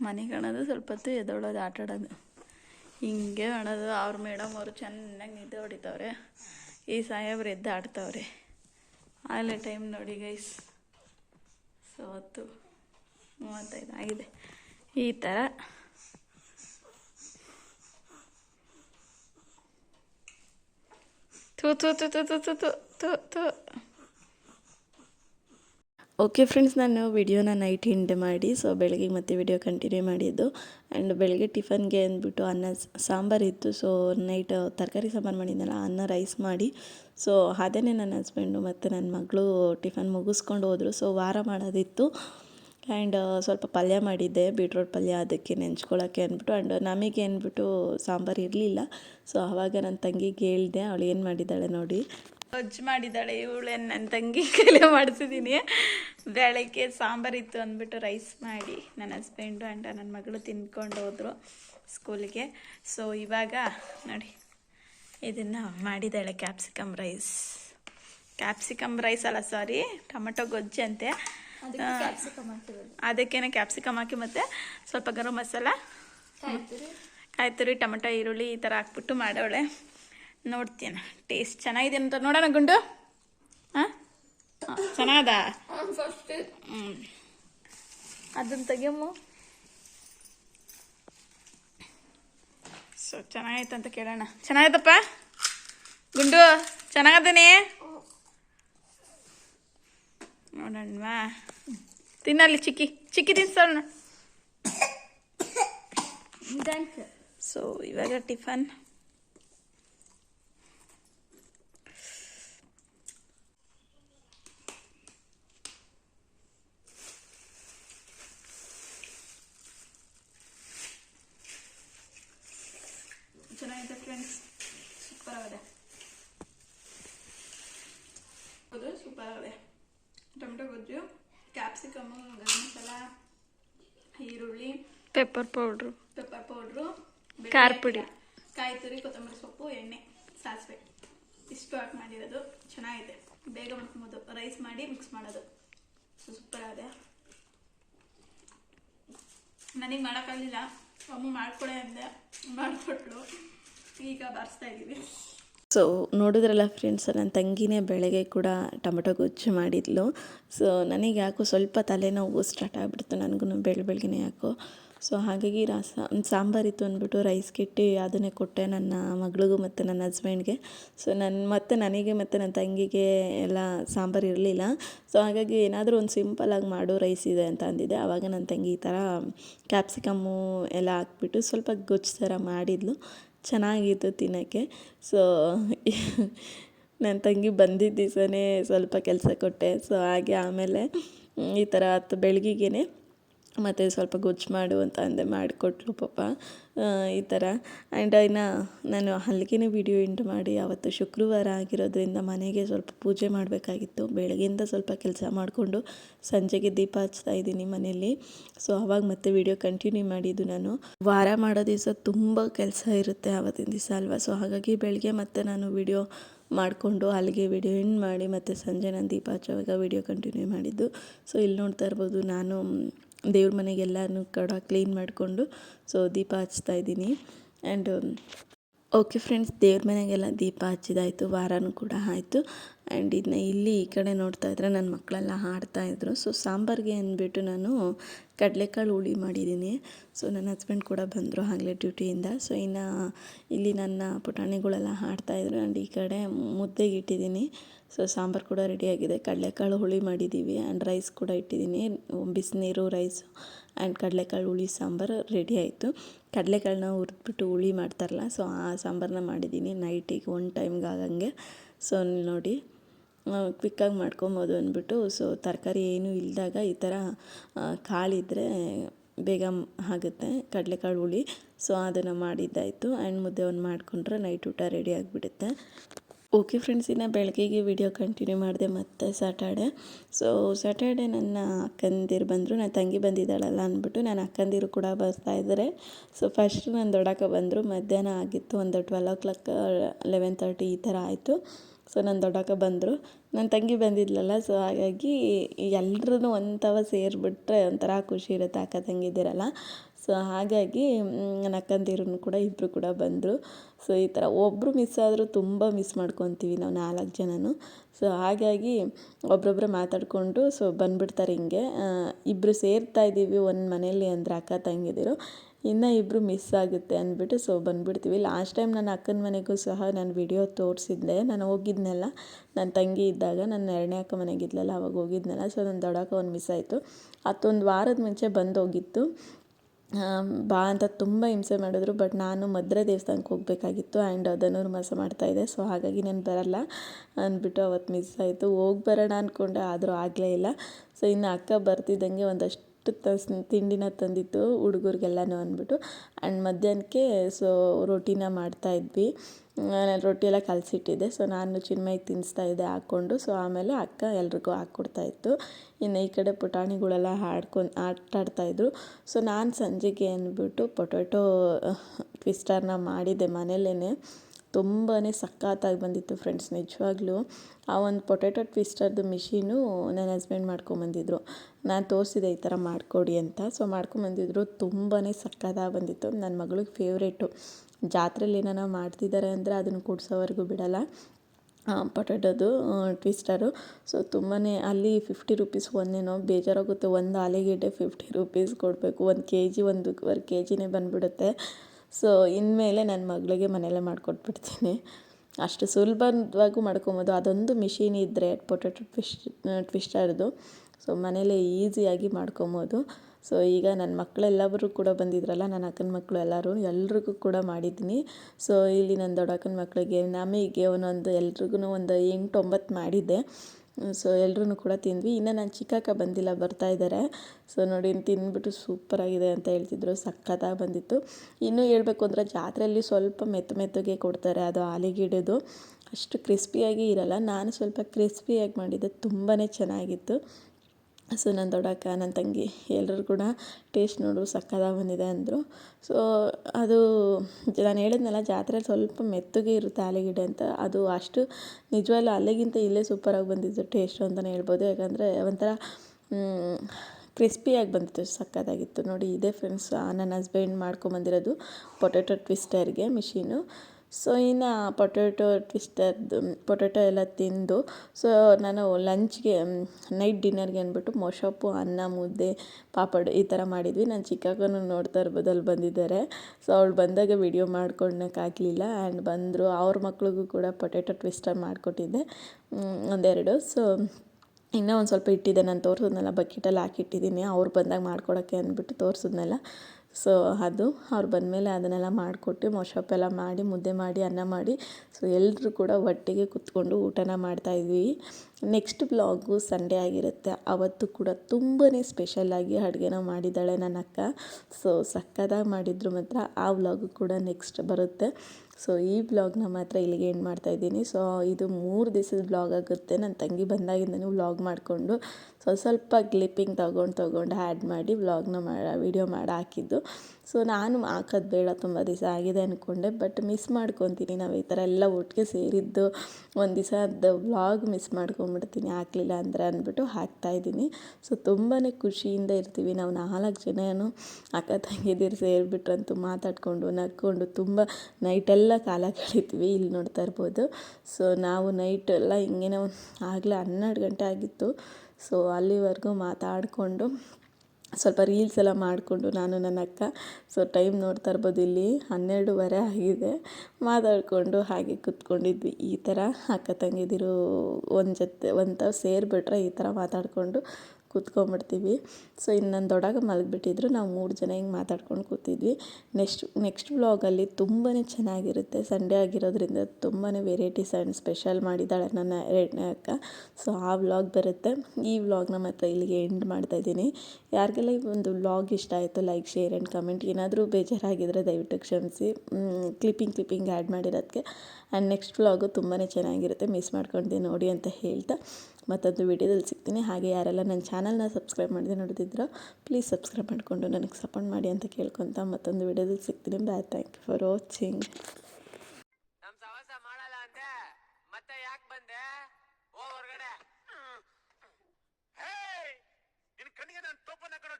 S2: ಮನೆಗೆ ಕಾಣೋದು ಸ್ವಲ್ಪ ಹೊತ್ತು ಎದೊಳೋದು ಆಟ ಆಡೋದು. ಹಿಂಗೆ ಅಣೋದು ಅವ್ರ ಮೇಡಮ್ ಅವರು ಚೆನ್ನಾಗಿ ನಿದ್ದೆ ಹೊಡಿತಾವ್ರೆ. ಈ ಸಾಹೇಬ್ರು ಎದ್ದು ಆಡ್ತಾವ್ರೆ. ಆಗಲೇ ಟೈಮ್ ನೋಡಿ ಗೈಸ್. ಸೊ ಹೊತ್ತು ಮೂವತ್ತೈದು ಆಗಿದೆ. ಈ ಥರ ಥೂ ಥೂ ಥೂ ಥೂ ಥೂ ಥೂ
S1: ಓಕೆ ಫ್ರೆಂಡ್ಸ್ ನಾನು ವಿಡಿಯೋನ ನೈಟ್ ಹಿಂಡೆ ಮಾಡಿ ಸೊ ಬೆಳಗ್ಗೆ ಮತ್ತೆ ವಿಡಿಯೋ ಕಂಟಿನ್ಯೂ ಮಾಡಿದ್ದು. ಆ್ಯಂಡ್ ಬೆಳಗ್ಗೆ ಟಿಫನ್ಗೆ ಅಂದ್ಬಿಟ್ಟು ಅನ್ನ ಸಾಂಬಾರು ಇತ್ತು ಸೊ ನೈಟ್ ತರಕಾರಿ ಸಾಂಬಾರು ಮಾಡಿದ್ನಲ್ಲ, ಅನ್ನ ರೈಸ್ ಮಾಡಿ. ಸೊ ಅದೇ ನನ್ನ ಹಸ್ಬೆಂಡು ಮತ್ತು ನನ್ನ ಮಗಳು ಟಿಫನ್ ಮುಗಿಸ್ಕೊಂಡು ಹೋದರು ಸೊ ವಾರ ಮಾಡೋದಿತ್ತು. ಆ್ಯಂಡ್ ಸ್ವಲ್ಪ ಪಲ್ಯ ಮಾಡಿದ್ದೆ, ಬೀಟ್ರೋಟ್ ಪಲ್ಯ ಅದಕ್ಕೆ ನೆಂಚ್ಕೊಳ್ಳೋಕ್ಕೆ ಅಂದ್ಬಿಟ್ಟು, ಆ್ಯಂಡ್ ನಮಗೆ ಅಂದ್ಬಿಟ್ಟು ಸಾಂಬಾರು ಇರಲಿಲ್ಲ. ಸೊ, ಆವಾಗ ನನ್ನ ತಂಗಿಗೆ ಹೇಳಿದೆ, ಅವಳು ಏನು ಮಾಡಿದ್ದಾಳೆ ನೋಡಿ.
S2: ಗೊಜ್ಜು ಮಾಡಿದ್ದಾಳೆ ಇವಳೆ ನನ್ನ ತಂಗಿ ಕೈಲೇ ಮಾಡಿಸಿದ್ದೀನಿ ಬೆಳಗ್ಗೆ ಸಾಂಬಾರಿತ್ತು ಅಂದ್ಬಿಟ್ಟು ರೈಸ್ ಮಾಡಿ ನನ್ನ ಹಸ್ಬೆಂಡು ಆ್ಯಂಡ್ ನನ್ನ ಮಗಳು ತಿನ್ಕೊಂಡು ಹೋದರು ಸ್ಕೂಲಿಗೆ. ಸೊ, ಇವಾಗ ನೋಡಿ, ಇದನ್ನು ಮಾಡಿದ್ದಾಳೆ ಕ್ಯಾಪ್ಸಿಕಮ್ ರೈಸ್. ಕ್ಯಾಪ್ಸಿಕಮ್ ರೈಸ್ ಅಲ್ಲ, ಸಾರಿ, ಟೊಮೆಟೊ ಗೊಜ್ಜು ಅಂತೆ ಅದಕ್ಕೇನೆ ಕ್ಯಾಪ್ಸಿಕಮ್ ಹಾಕಿ ಮತ್ತು ಸ್ವಲ್ಪ ಗರಂ ಮಸಾಲ. ಕಾಯಿ ತುರಿ ಟೊಮೆಟೊ ಈರುಳ್ಳಿ ಈ ಥರ ಹಾಕ್ಬಿಟ್ಟು ಮಾಡೋಳೆ. ನೋಡ್ತೀನಿ. ಟೇಸ್ಟ್ ಚೆನ್ನಾಗಿದೆ ಅಂತ ನೋಡೋಣ ಗುಂಡು. ಹಾಂ? ಚೆನ್ನಾಗದ? ಹ್ಞೂ ಅದನ್ನು ತೆಗಿಯಮ್ಮ. ಸೊ ಚೆನ್ನಾಗೈತೆ ಅಂತ ಕೇಳೋಣ. ಚೆನ್ನಾಗೈತಪ್ಪ? ಗುಂಡು ಚೆನ್ನಾಗದೇನೆ? ನೋಡೋಣವಾ. ತಿನ್ನಲ್ಲಿ ಚಿಕ್ಕಿ ಚಿಕ್ಕಿ ತಿನ್ಸೋಣ ಸೊ ಇವಾಗ ಟಿಫನ್ ಚೆನ್ನಾಗಿದೆ ಫ್ರೆಂಡ್ಸ್ ಸೂಪರ್ ಆಗಿದೆ ಹೌದು ಸೂಪರ್ ಆಗಿದೆ ಟೊಮೆಟೊ ಗೊಜ್ಜು ಕ್ಯಾಪ್ಸಿಕಮ್ಮು ಗರಂ ಮಸಾಲ ಈರುಳ್ಳಿ
S3: ಪೆಪ್ಪರ್ ಪೌಡ್ರು
S2: ಪೆಪ್ಪರ್ ಪೌಡ್ರು
S3: ಖಾರ ಪುಡಿ.
S2: ಕಾಯಿ ತುರಿ ಕೊತ್ತಂಬರಿ ಸೊಪ್ಪು ಎಣ್ಣೆ ಸಾಸಿವೆ. ಇಷ್ಟು ಹಾಕಿ ಮಾಡಿರೋದು. ಚೆನ್ನಾಗಿದೆ. ಬೇಗ ಮಾಡ್ಕೊಬೋದು. ರೈಸ್ ಮಾಡಿ ಮಿಕ್ಸ್ ಮಾಡೋದು. ಸೊ ಸೂಪರ್ ಆಗಿದೆ. ನನಗೆ ಮಾಡೋಕ್ಕಾಗಲಿಲ್ಲ. ಅಮ್ಮ ಮಾಡ್ಕೊಡೆ ಅಂದೆ. ಮಾಡಿಕೊಟ್ಲು ಈಗ ಬಾರಿಸ್ತಾ ಇದ್ದೀವಿ.
S1: ಸೊ ನೋಡಿದ್ರಲ್ಲ ಫ್ರೆಂಡ್ಸ್ ನನ್ನ ತಂಗಿನೇ ಬೆಳಗ್ಗೆ ಕೂಡ ಟೊಮೆಟೊ ಗೊಜ್ಜು ಮಾಡಿದ್ಲು. ಸೊ ನನಗೆ ಯಾಕೋ ಸ್ವಲ್ಪ ತಲೆನೋವು ಸ್ಟಾರ್ಟ್ ಆಗಿಬಿಡ್ತು. ನನಗೂ ಬೆಳ್ ಬೆಳಗ್ಗೆ ಯಾಕೋ. ಸೊ ಹಾಗಾಗಿ ರಸ ಸಾಂಬಾರಿತ್ತು ಅಂದ್ಬಿಟ್ಟು ರೈಸ್ ಕಿಟ್ಟು ಅದನ್ನೇ ಕೊಟ್ಟೆ ನನ್ನ ಮಗಳಿಗೂ ಮತ್ತು ನನ್ನ ಹಸ್ಬೆಂಡ್ಗೆ ಸೊ ನನ್ನ ಮತ್ತು ನನಗೆ ಮತ್ತು ನನ್ನ ತಂಗಿಗೆ ಎಲ್ಲ ಸಾಂಬಾರು ಇರಲಿಲ್ಲ. ಸೊ ಹಾಗಾಗಿ ಏನಾದರೂ ಒಂದು ಸಿಂಪಲಾಗಿ ಮಾಡು ರೈಸ್ ಇದೆ ಅಂತ ಅಂದಿದ್ದೆ. ಆವಾಗ ನನ್ನ ತಂಗಿ ಈ ಥರ ಕ್ಯಾಪ್ಸಿಕಮ್ಮು ಎಲ್ಲ ಹಾಕ್ಬಿಟ್ಟು ಸ್ವಲ್ಪ ಗೊಜ್ಜು ಥರ ಮಾಡಿದ್ಲು. ಚೆನ್ನಾಗಿತ್ತು ತಿನ್ನೋಕ್ಕೆ. ಸೊ ನನ್ನ ತಂಗಿ ಬಂದಿದ್ದ ದಿವಸನೇ ಸ್ವಲ್ಪ ಕೆಲಸ ಕೊಟ್ಟೆ. ಸೊ ಹಾಗೆ ಆಮೇಲೆ ಈ ಥರ ಬೆಳಗ್ಗೆಗೆ ಮತ್ತು ಸ್ವಲ್ಪ ಗೊಜ್ಜು ಮಾಡು ಅಂತ ಅಂದೆ, ಮಾಡಿಕೊಟ್ಲು ಪಾಪ. ಈ ಥರ ಆ್ಯಂಡ್ ಇನ್ನು ನಾನು ಅಲ್ಲಿಗೆ ವಿಡಿಯೋ ಎಂಡ್ ಮಾಡಿ ಅವತ್ತು ಶುಕ್ರವಾರ ಆಗಿರೋದ್ರಿಂದ ಮನೆಗೆ ಸ್ವಲ್ಪ ಪೂಜೆ ಮಾಡಬೇಕಾಗಿತ್ತು. ಬೆಳಗ್ಗೆಯಿಂದ ಸ್ವಲ್ಪ ಕೆಲಸ ಮಾಡಿಕೊಂಡು ಸಂಜೆಗೆ ದೀಪ ಹಚ್ತಾ ಇದ್ದೀನಿ ಮನೆಯಲ್ಲಿ. ಸೊ ಅವಾಗ ಮತ್ತೆ ವಿಡಿಯೋ ಕಂಟಿನ್ಯೂ ಮಾಡಿದ್ದು ನಾನು. ವಾರ ಮಾಡೋ ದಿವಸ ತುಂಬ ಕೆಲಸ ಇರುತ್ತೆ ಆವತ್ತಿನ ದಿವಸ ಅಲ್ವಾ? ಸೊ ಹಾಗಾಗಿ ಬೆಳಗ್ಗೆ ಮತ್ತೆ ನಾನು ವಿಡಿಯೋ ಮಾಡಿಕೊಂಡು ಅಲ್ಲಿಗೆ ವಿಡಿಯೋ ಎಂಡ್ ಮಾಡಿ ಮತ್ತು ಸಂಜೆ ನಾನು ದೀಪ ಹಚ್ಚೋವಾಗ ವಿಡಿಯೋ ಕಂಟಿನ್ಯೂ ಮಾಡಿದ್ದು. ಸೊ ಇಲ್ಲಿ ನೋಡ್ತಾ ಇರ್ಬೋದು ನಾನು ದೇವ್ರ ಮನೆಗೆಲ್ಲನೂ ಕೂಡ ಕ್ಲೀನ್ ಮಾಡಿಕೊಂಡು ಸೊ ದೀಪ ಹಚ್ತಾ ಇದ್ದೀನಿ. ಆ್ಯಂಡ್ ಓಕೆ ಫ್ರೆಂಡ್ಸ್ ದೇವ್ರ ಮನೆಗೆಲ್ಲ ದೀಪ ಹಚ್ಚಿದಾಯಿತು, ವಾರನೂ ಕೂಡ ಆಯಿತು. ಆ್ಯಂಡ್ ಇದನ್ನ ಇಲ್ಲಿ ಈ ಕಡೆ ನೋಡ್ತಾ ಇದ್ರೆ ನನ್ನ ಮಕ್ಕಳೆಲ್ಲ ಹಾಡ್ತಾಯಿದ್ರು ಸೊ ಸಾಂಬಾರಿಗೆ ಅಂದ್ಬಿಟ್ಟು ನಾನು ಕಡಲೆಕಾಳು ಹುಳಿ ಮಾಡಿದ್ದೀನಿ. ಸೊ ನನ್ನ ಹಸ್ಬೆಂಡ್ ಕೂಡ ಬಂದರು ಆಗಲೇ ಡ್ಯೂಟಿಯಿಂದ ಸೊ ಇನ್ನು ಇಲ್ಲಿ ನನ್ನ ಪುಟಾಣಿಗಳೆಲ್ಲ ಹಾಡ್ತಾಯಿದ್ರು ಆ್ಯಂಡ್ ಈ ಕಡೆ ಮುದ್ದೆಗೆ ಇಟ್ಟಿದ್ದೀನಿ. ಸೊ ಸಾಂಬಾರು ಕೂಡ ರೆಡಿಯಾಗಿದೆ ಕಡಲೆಕಾಳು ಹುಳಿ ಮಾಡಿದ್ದೀವಿ ಆ್ಯಂಡ್ ರೈಸ್ ಕೂಡ ಇಟ್ಟಿದ್ದೀನಿ. ಬಿಸಿನೀರು ರೈಸು ಆ್ಯಂಡ್ ಕಡಲೆಕಾಳು ಹುಳಿ, ಸಾಂಬಾರು ರೆಡಿ ಆಯಿತು. ಕಡಲೆಕಾಳನ್ನ ಹುರಿದ್ಬಿಟ್ಟು ಹುಳಿ ಮಾಡ್ತಾರಲ್ಲ ಸೊ ಆ ಸಾಂಬಾರನ್ನ ಮಾಡಿದ್ದೀನಿ. ನೈಟಿಗೆ ಒನ್ ಟೈಮ್ಗೆ ಆಗಂಗೆ ಸೊ ನೋಡಿ. ಕ್ವಿಕ್ಕಾಗಿ ಮಾಡ್ಕೊಬೋದು ಅಂದ್ಬಿಟ್ಟು ಸೊ ತರಕಾರಿ ಏನೂ ಇಲ್ಲದಾಗ ಈ ಥರ ಕಾಳಿದ್ದರೆ ಬೇಗ ಆಗುತ್ತೆ, ಕಡಲೆಕಾಳು ಹುಳಿ. ಸೊ ಅದನ್ನು ಮಾಡಿದ್ದಾಯಿತು. ಆ್ಯಂಡ್ ಮುದ್ದೆ ಒಂದು ಮಾಡಿಕೊಂಡ್ರೆ ನೈಟ್ ಊಟ ರೆಡಿ ಆಗಿಬಿಡುತ್ತೆ. ಓಕೆ ಫ್ರೆಂಡ್ಸ್ ಇನ್ನು ಬೆಳಗ್ಗೆಗೆ ವಿಡಿಯೋ ಕಂಟಿನ್ಯೂ ಮಾಡಿದೆ ಮತ್ತೆ ಸ್ಯಾಟರ್ಡೆ ಸೊ ಸ್ಯಾಟರ್ಡೆ ನನ್ನ ಅಕ್ಕಂದಿರು ಬಂದರು. ನನ್ನ ತಂಗಿ ಬಂದಿದ್ದಾಳಲ್ಲ ಅಂದ್ಬಿಟ್ಟು ನನ್ನ ಅಕ್ಕಂದಿರು ಕೂಡ ಬರ್ತಾ ಇದ್ದಾರೆ ಸೊ ಫಸ್ಟ್ ನಾನು ದೊಡ್ಡಕ್ಕ ಬಂದರು. ಮಧ್ಯಾಹ್ನ ಆಗಿತ್ತು ಒಂದು twelve o'clock eleven thirty ಈ ಥರ ಆಯಿತು. ಸೊ ನನ್ನ ದೊಡ್ಡಕ್ಕ ಬಂದರು. ನನ್ನ ತಂಗಿ ಬಂದಿದ್ಲಲ್ಲ, ಸೊ ಹಾಗಾಗಿ ಎಲ್ಲರೂ ಒಂಥವ ಸೇರಿಬಿಟ್ರೆ ಒಂಥರ ಖುಷಿ ಇರುತ್ತೆ ಅಕ್ಕ ತಂಗಿದಿರಲ್ಲ. ಸೊ ಹಾಗಾಗಿ ನನ್ನ ಅಕ್ಕಂದಿರು ಕೂಡ ಇಬ್ಬರು ಕೂಡ ಬಂದರು. ಸೊ ಈ ಥರ ಒಬ್ಬರು ಮಿಸ್ ಆದರೂ ತುಂಬ ಮಿಸ್ ಮಾಡ್ಕೊತೀವಿ ನಾವು ನಾಲ್ಕು ಜನನು. ಸೊ ಹಾಗಾಗಿ ಒಬ್ರೊಬ್ಬರು ಮಾತಾಡಿಕೊಂಡು, ಸೊ ಬಂದ್ಬಿಡ್ತಾರೆ ಹಿಂಗೆ. ಇಬ್ಬರು ಸೇರ್ತಾ ಇದ್ದೀವಿ ಒಂದು ಮನೇಲಿ ಅಂದರೆ ಅಕ್ಕ ತಂಗಿದಿರು. ಇನ್ನು ಇಬ್ಬರು ಮಿಸ್ ಆಗುತ್ತೆ ಅಂದ್ಬಿಟ್ಟು ಸೊ ಬಂದ್ಬಿಡ್ತೀವಿ. ಲಾಸ್ಟ್ ಟೈಮ್ ನನ್ನ ಅಕ್ಕನ ಮನೆಗೂ ಸಹ ನಾನು ವಿಡಿಯೋ ತೋರಿಸಿದ್ದೆ. ನಾನು ಹೋಗಿದ್ನಲ್ಲ ನನ್ನ ತಂಗಿ ಇದ್ದಾಗ ನನ್ನ ಎರಡನೇ ಅಕ್ಕ ಮನೆಗಿದ್ಲಲ್ಲ ಅವಾಗ ಹೋಗಿದ್ನಲ್ಲ ಸೊ ನನ್ನ ದೊಡ್ಡಕ್ಕ ಒಂದು ಮಿಸ್ ಆಯಿತು. ಅತ್ತೊಂದು ವಾರದ ಮುಂಚೆ ಬಂದು ಹೋಗಿತ್ತು ಆಮ್, ಬಾ ಅಂತ ತುಂಬ ಹಿಂಸೆ ಮಾಡಿದ್ರು ಬಟ್ ನಾನು ಮದ್ರ ದೇವಸ್ಥಾನಕ್ಕೆ ಹೋಗಬೇಕಾಗಿತ್ತು ಆ್ಯಂಡ್ ಧನುರ್ಮಾಸ ಮಾಡ್ತಾಯಿದ್ದೆ ಸೊ ಹಾಗಾಗಿ ನಾನು ಬರಲ್ಲ ಅಂದ್ಬಿಟ್ಟು ಅವತ್ತು ಮಿಸ್ ಆಯಿತು. ಹೋಗಿ ಬರೋಣ ಅಂದ್ಕೊಂಡೆ ಆದರೂ ಆಗಲೇ ಇಲ್ಲ. ಸೊ ಇನ್ನು ಅಕ್ಕ ಬರ್ತಿದ್ದಂಗೆ ಒಂದಷ್ಟು ತಸ್ ತಿಂಡಿನ ತಂದಿತ್ತು ಹುಡುಗರಿಗೆಲ್ಲನೂ ಅಂದ್ಬಿಟ್ಟು. ಆ್ಯಂಡ್ ಮಧ್ಯಾಹ್ನಕ್ಕೆ ಸೊ ರೊಟ್ಟಿನ ಮಾಡ್ತಾಯಿದ್ವಿ ರೊಟ್ಟಿ ಎಲ್ಲ ಕಲಸಿಟ್ಟಿದ್ದೆ. ಸೊ ನಾನು ಚಿನ್ಮಯ್ಗೆ ತಿನ್ನಿಸ್ತಾ ಇದ್ದೆ ಹಾಕ್ಕೊಂಡು. ಸೊ ಆಮೇಲೆ ಅಕ್ಕ ಎಲ್ರಿಗೂ ಹಾಕ್ಕೊಡ್ತಾಯಿತ್ತು ಇನ್ನು ಈ ಕಡೆ ಪುಟಾಣಿಗಳೆಲ್ಲ ಹಾಡ್ಕೊಂಡು ಆಟಾಡ್ತಾಯಿದ್ರು ಸೊ ನಾನು ಸಂಜೆಗೆ ಅಂದ್ಬಿಟ್ಟು ಪೊಟೊಟೊ ಟ್ವಿಸ್ಟರ್ನ ಮಾಡಿದ್ದೆ ಮನೇಲೇ ತುಂಬಾ ಸಖತ್ತಾಗಿ ಬಂದಿತ್ತು ಫ್ರೆಂಡ್ಸ್ ನಿಜವಾಗ್ಲೂ. ಆ ಒಂದು ಪೊಟ್ಯಾಟೊ ಟ್ವಿಸ್ಟರ್ದು ಮಿಷಿನು ನನ್ನ ಹಸ್ಬೆಂಡ್ ಮಾಡ್ಕೊಂಬಂದಿದ್ರು. ನಾನು ತೋರಿಸಿದೆ ಈ ಥರ ಮಾಡಿಕೊಡಿ ಅಂತ. ಸೊ ಮಾಡ್ಕೊಂಬಂದಿದ್ರು ತುಂಬಾ ಸಖತ್ತಾಗಿ ಬಂದಿತ್ತು. ನನ್ನ ಮಗಳಿಗೆ ಫೇವ್ರೇಟು ಜಾತ್ರೆಯಲ್ಲಿ ಏನಾರ ಮಾಡ್ತಿದ್ದಾರೆ ಅಂದರೆ ಅದನ್ನು ಕೊಡ್ಸೋವರೆಗೂ ಬಿಡಲ್ಲ. ಪೊಟ್ಯಾಟೋದು ಟ್ವಿಸ್ಟರು ಸೊ ತುಂಬಾ ಅಲ್ಲಿ ಫಿಫ್ಟಿ ರುಪೀಸ್ ಒಂದೇನೋ, ಬೇಜಾರಾಗುತ್ತೆ. ಒಂದು ಆಲೂಗೆಡ್ಡೆ ಫಿಫ್ಟಿ ರುಪೀಸ್ ಕೊಡಬೇಕು. ಒಂದು ಕೆ ಜಿ ಒಂದೂವರೆ ಕೆ ಜಿನೇ ಬಂದುಬಿಡುತ್ತೆ. ಸೊ, ಇನ್ಮೇಲೆ ನನ್ನ ಮಗಳಿಗೆ ಮನೆಯಲ್ಲೇ ಮಾಡಿಕೊಟ್ಬಿಡ್ತೀನಿ. ಅಷ್ಟು ಸುಲಭವಾಗೂ ಮಾಡ್ಕೊಬೋದು. ಅದೊಂದು ಮಿಷಿನ್ ಇದ್ದರೆ ಪೊಟೆಟೊ ಟ್ವಿಸ್ಟ್ ಟ್ವಿಸ್ಟರ್ದು ಸೊ ಮನೇಲೇ ಈಸಿಯಾಗಿ ಮಾಡ್ಕೊಬೋದು. ಸೊ, ಈಗ ನನ್ನ ಮಕ್ಕಳೆಲ್ಲರೂ ಕೂಡ ಬಂದಿದ್ರಲ್ಲ ನನ್ನ ಅಕ್ಕನ ಮಕ್ಕಳು ಎಲ್ಲರೂ, ಎಲ್ರಿಗೂ ಕೂಡ ಮಾಡಿದ್ದೀನಿ. ಸೊ, ಇಲ್ಲಿ ನನ್ನ ದೊಡ್ಡಕ್ಕನ ಮಕ್ಕಳಿಗೆ ನಮಗೆ ಒಂದೊಂದು ಎಲ್ರಿಗೂ ಒಂದು ಎಂಟು ಒಂಬತ್ತು ಮಾಡಿದ್ದೆ. ಸೊ ಎಲ್ಲರೂ ಕೂಡ ತಿಂದ್ವಿ. ಇನ್ನು ನಾನು ಚಿಕ್ಕಕ್ಕ ಬಂದಿಲ್ಲ, ಬರ್ತಾ ಇದ್ದಾರೆ ಸೊ ನೋಡಿ ತಿಂದ್ಬಿಟ್ಟು ಸೂಪರಾಗಿದೆ ಅಂತ ಹೇಳ್ತಿದ್ರು. ಸಖತ್ತಾಗಿ ಬಂದಿತ್ತು. ಇನ್ನೂ ಹೇಳಬೇಕು ಅಂದರೆ ಜಾತ್ರೆಯಲ್ಲಿ ಸ್ವಲ್ಪ ಮೆತ್ತ ಮೆತ್ತಗೆ ಕೊಡ್ತಾರೆ ಅದು ಆಲಿಗಿಡದು. ಅಷ್ಟು ಕ್ರಿಸ್ಪಿಯಾಗಿ ಇರಲ್ಲ. ನಾನು ಸ್ವಲ್ಪ ಕ್ರಿಸ್ಪಿಯಾಗಿ ಮಾಡಿದ್ದೆ ತುಂಬಾ ಚೆನ್ನಾಗಿತ್ತು. ಸೊ ನನ್ನ ದೊಡ್ಡಕ್ಕ ನನ್ನ ತಂಗಿ ಎಲ್ಲರೂ ಕೂಡ ಟೇಸ್ಟ್ ನೋಡು ಸಕ್ಕತ್ತಾಗಿ ಬಂದಿದೆ ಅಂದರು. ಸೊ ಅದು ನಾನು ಹೇಳಿದ್ನಲ್ಲ ಜಾತ್ರೆ ಸ್ವಲ್ಪ ಮೆತ್ತಗೆ ಇರುತ್ತೆ ಆಲೂಗೆಡ್ಡೆ ಅಂತ, ಅದು ಅಷ್ಟು ನಿಜವಾಗ್ಲೂ ಅಲ್ಲಿಗಿಂತ ಇಲ್ಲೇ ಸೂಪರಾಗಿ ಬಂದಿದ್ದು ಟೇಸ್ಟು ಅಂತಲೇ ಹೇಳ್ಬೋದು. ಯಾಕಂದರೆ ಒಂಥರ ಕ್ರಿಸ್ಪಿಯಾಗಿ ಬಂದಿತ್ತು, ಸಕ್ಕತ್ತಾಗಿತ್ತು. ನೋಡಿ, ಇದೇ ಫ್ರೆಂಡ್ಸ್ ನನ್ನ ಹಸ್ಬೆಂಡ್ ಮಾಡ್ಕೊಂಬಂದಿರೋದು ಪೊಟೆಟೊ ಟ್ವಿಸ್ಟರ್ಗೆ ಮಿಷಿನು ಸೊ ಇನ್ನು ಪೊಟೊಟೊ ಟ್ವಿಸ್ಟರ್ದು ಪೊಟೊಟೊ ಎಲ್ಲ ತಿಂದು ಸೊ ನಾನು ಲಂಚ್ಗೆ ನೈಟ್ ಡಿನ್ನರ್ಗೆ ಅಂದ್ಬಿಟ್ಟು ಮೊಸಪ್ಪು ಅನ್ನ, ಮುದ್ದೆ, ಪಾಪಡ್ ಈ ಥರ ಮಾಡಿದ್ವಿ. ನಾನು ಚಿಕ್ಕಕ್ಕನೂ ನೋಡ್ತಾ ಇರ್ಬೋದು ಅಲ್ಲಿ ಬಂದಿದ್ದಾರೆ. ಸೊ ಅವಳು ಬಂದಾಗ ವಿಡಿಯೋ ಮಾಡ್ಕೊಳಕ್ಕಾಗಲಿಲ್ಲ ಆ್ಯಂಡ್ ಬಂದರು, ಅವ್ರ ಮಕ್ಳಿಗೂ ಕೂಡ ಪೊಟೊಟೊ ಟ್ವಿಸ್ಟರ್ ಮಾಡಿಕೊಟ್ಟಿದ್ದೆ. ಒಂದೆರಡು. ಸೊ ಇನ್ನೂ ಒಂದು ಸ್ವಲ್ಪ ಇಟ್ಟಿದ್ದೆ. ನಾನು ತೋರಿಸಿದ್ನಲ್ಲ ಬಕೆಟಲ್ಲಿ ಹಾಕಿಟ್ಟಿದ್ದೀನಿ. ಅವ್ರು ಬಂದಾಗ ಮಾಡ್ಕೊಡೋಕ್ಕೆ ಅಂದ್ಬಿಟ್ಟು ತೋರಿಸಿದ್ನಲ್ಲ. ಸೊ ಅದು ಅವ್ರು ಬಂದಮೇಲೆ ಅದನ್ನೆಲ್ಲ ಮಾಡಿಕೊಟ್ಟು ಮೊಸಪ್ಪೆಲ್ಲ ಮಾಡಿ, ಮುದ್ದೆ ಮಾಡಿ, ಅನ್ನ ಮಾಡಿ, ಸೊ ಎಲ್ಲರೂ ಕೂಡ ಒಟ್ಟಿಗೆ ಕೂತ್ಕೊಂಡು ಊಟನ ಮಾಡ್ತಾಯಿದ್ವಿ ನೆಕ್ಸ್ಟ್ ಬ್ಲಾಗು ಸಂಡೇ ಆಗಿರುತ್ತೆ. ಅವತ್ತು ಕೂಡ ತುಂಬಾ ಸ್ಪೆಷಲಾಗಿ ಅಡುಗೆನ ಮಾಡಿದ್ದಾಳೆ ನನ್ನ ಅಕ್ಕ ಸೊ ಸಕ್ಕತ್ತಾಗಿ ಮಾಡಿದ್ರು ಮಾತ್ರ ಆ ವ್ಲಾಗು ಕೂಡ ನೆಕ್ಸ್ಟ್ ಬರುತ್ತೆ. ಸೊ ಈ ಬ್ಲಾಗ್ನ ಮಾತ್ರ ಇಲ್ಲಿಗೆ ಎಂಡ್ ಮಾಡ್ತಾಯಿದ್ದೀನಿ ಸೊ ಇದು ಮೂರು ದಿವಸದ ಬ್ಲಾಗ್ ಆಗುತ್ತೆ. ನನ್ನ ತಂಗಿ ಬಂದಾಗಿಂದನೂ ವ್ಲಾಗ್ ಮಾಡಿಕೊಂಡು ಸ್ವಲ್ಪ ಸ್ವಲ್ಪ ಕ್ಲಿಪ್ಪಿಂಗ್ ತೊಗೊಂಡು ತೊಗೊಂಡು ಆ್ಯಡ್ ಮಾಡಿ ವ್ಲಾಗ್ನ ಮಾಡಿ ವಿಡಿಯೋ ಮಾಡಿ ಹಾಕಿದ್ದು. ಸೊ ನಾನು ಹಾಕೋದು ಬೇಡ ತುಂಬ ದಿವಸ ಆಗಿದೆ ಅಂದ್ಕೊಂಡೆ ಬಟ್ ಮಿಸ್ ಮಾಡ್ಕೊತೀನಿ ನಾವು ಈ ಥರ ಎಲ್ಲ ಒಟ್ಟಿಗೆ ಸೇರಿದ್ದು ಒಂದು ದಿವಸ ಅದು ವ್ಲಾಗ್ ಮಿಸ್ ಮಾಡ್ಕೊಂಬಿಡ್ತೀನಿ ಹಾಕಲಿಲ್ಲ ಅಂದರೆ ಅಂದ್ಬಿಟ್ಟು ಹಾಕ್ತಾಯಿದ್ದೀನಿ ಸೊ ತುಂಬಾ ಖುಷಿಯಿಂದ ಇರ್ತೀವಿ ನಾವು ನಾಲ್ಕು ಜನನು ಅಕ್ಕ ತಂಗಿದಿರು ಸೇರಿಬಿಟ್ರಂತೂ ಮಾತಾಡಿಕೊಂಡು ನಕ್ಕೊಂಡು ತುಂಬ ನೈಟೆಲ್ಲ ಕಾಲ ಕಳಿತೀವಿ ಇಲ್ಲಿ ನೋಡ್ತಾ ಇರ್ಬೋದು. ಸೊ ನಾವು ನೈಟ್ ಎಲ್ಲ ಹಿಂಗೇನೋ ಆಗಲೇ ಹನ್ನೆರಡು ಗಂಟೆ ಆಗಿತ್ತು. ಸೊ ಅಲ್ಲಿವರೆಗೂ ಮಾತಾಡಿಕೊಂಡು ಸ್ವಲ್ಪ ರೀಲ್ಸ್ ಎಲ್ಲ ಮಾಡಿಕೊಂಡು ನಾನು ನನ್ನ ಅಕ್ಕ. ಸೊ ಟೈಮ್ ನೋಡ್ತಾ ಇರ್ಬೋದು ಇಲ್ಲಿ. ಹನ್ನೆರಡೂವರೆ ಆಗಿದೆ. ಮಾತಾಡಿಕೊಂಡು ಹಾಗೆ ಕೂತ್ಕೊಂಡಿದ್ವಿ. ಈ ಥರ ಅಕ್ಕ ತಂಗಿದಿರು ಒಂದು ಜೊತೆ, ಒಂದು ತಾವು ಸೇರಿಬಿಟ್ರೆ ಈ ಥರ ಮಾತಾಡಿಕೊಂಡು ಕೂತ್ಕೊಂಡ್ಬಿಡ್ತೀವಿ. ಸೊ ಇನ್ನು ನನ್ನ ದೊಡ್ಡಾಗ ಮಲಗಿಬಿಟ್ಟಿದ್ರು. ನಾವು ಮೂರು ಜನ ಹಿಂಗೆ ಮಾತಾಡ್ಕೊಂಡು ಕೂತಿದ್ವಿ. ನೆಕ್ಸ್ಟ್ ನೆಕ್ಸ್ಟ್ ವ್ಲಾಗಲ್ಲಿ ತುಂಬಾ ಚೆನ್ನಾಗಿರುತ್ತೆ. ಸಂಡೇ ಆಗಿರೋದ್ರಿಂದ ತುಂಬಾ ವೆರೈಟೀಸ್ ಆ್ಯಂಡ್ ಸ್ಪೆಷಲ್ ಮಾಡಿದ್ದಾಳೆ ನನ್ನ ಎರಡನೇ ಅಕ್ಕ. ಸೊ ಆ ವ್ಲಾಗ್ ಬರುತ್ತೆ. ಈ ವ್ಲಾಗ್ನ ಮಾತ್ರ ಇಲ್ಲಿಗೆ ಎಂಡ್ ಮಾಡ್ತಾಯಿದ್ದೀನಿ ಯಾರಿಗೆಲ್ಲ ಈ ಒಂದು ವ್ಲಾಗ್ ಇಷ್ಟ ಆಯಿತು ಲೈಕ್ ಶೇರ್ ಆ್ಯಂಡ್ ಕಮೆಂಟ್ ಏನಾದರೂ ಬೇಜಾರಾಗಿದ್ದರೆ ದಯವಿಟ್ಟು ಕ್ಷಮಿಸಿ. ಕ್ಲಿಪ್ಪಿಂಗ್ ಕ್ಲಿಪ್ಪಿಂಗ್ ಆ್ಯಡ್ ಮಾಡಿರೋದಕ್ಕೆ ಆ್ಯಂಡ್ ನೆಕ್ಸ್ಟ್ ವ್ಲಾಗು ತುಂಬಾ ಚೆನ್ನಾಗಿರುತ್ತೆ. ಮಿಸ್ ಮಾಡ್ಕೊಂಡೆ ನೋಡಿ ಅಂತ ಹೇಳ್ತಾ ಮತ್ತೊಂದು ವಿಡಿಯೋದಲ್ಲಿ ಸಿಗ್ತೀನಿ. ಹಾಗೆ ಯಾರೆಲ್ಲ ನನ್ನ ಚಾನಲ್ನ ಸಬ್ಸ್ಕ್ರೈಬ್ ಮಾಡಿದೆ ನೋಡ್ತಿದ್ರೋ ಪ್ಲೀಸ್ ಸಬ್ಸ್ಕ್ರೈಬ್ ಮಾಡಿಕೊಂಡು ನನಗೆ ಸಪೋರ್ಟ್ ಮಾಡಿ ಅಂತ ಕೇಳ್ಕೊತ ಮತ್ತೊಂದು ವಿಡಿಯೋದಲ್ಲಿ ಸಿಗ್ತೀನಿ. Bye. Thank you for watching.
S4: ಯಾಕೆ ಬಂದೆ? ಕಣ್ಣಿಗೆ ನಾನು ತೋಪನ್ನ ಕಡೆ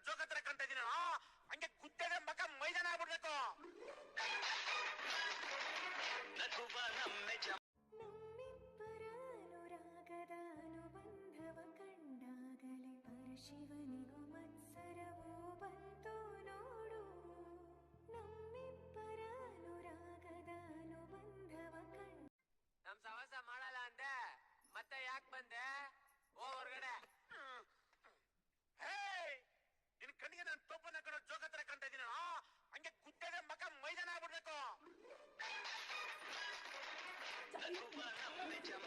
S4: ಹಂಗೆ ಮಕ ಮೈದಾನ ಆಗ್ಬಿಡ್ಬೇಕು. ശിവനെ no para de llamar.